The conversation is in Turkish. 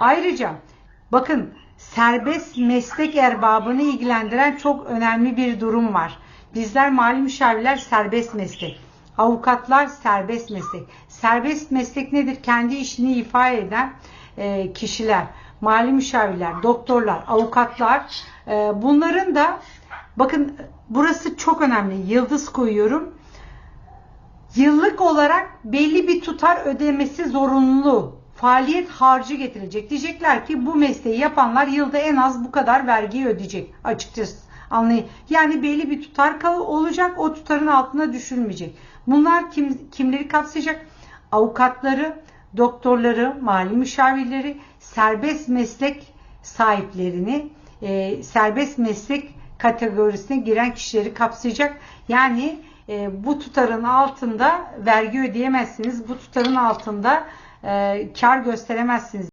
Ayrıca bakın serbest meslek erbabını ilgilendiren çok önemli bir durum var. Bizler mali müşavirler serbest meslek. Avukatlar serbest meslek. Serbest meslek nedir? Kendi işini ifade eden e, kişiler, mali müşavirler, doktorlar, avukatlar. e, bunların da bakın burası çok önemli. Yıldız koyuyorum. Yıllık olarak belli bir tutar ödemesi zorunlu. Faaliyet harcı getirecek. Diyecekler ki bu mesleği yapanlar yılda en az bu kadar vergiyi ödeyecek. Açıkçası anlayın. Yani belli bir tutar olacak. O tutarın altına düşülmeyecek. Bunlar kim, kimleri kapsayacak? Avukatları, doktorları, mali müşavirleri, serbest meslek sahiplerini, e, serbest meslek kategorisine giren kişileri kapsayacak. Yani e, bu tutarın altında vergi ödeyemezsiniz. Bu tutarın altında e, kar gösteremezsiniz.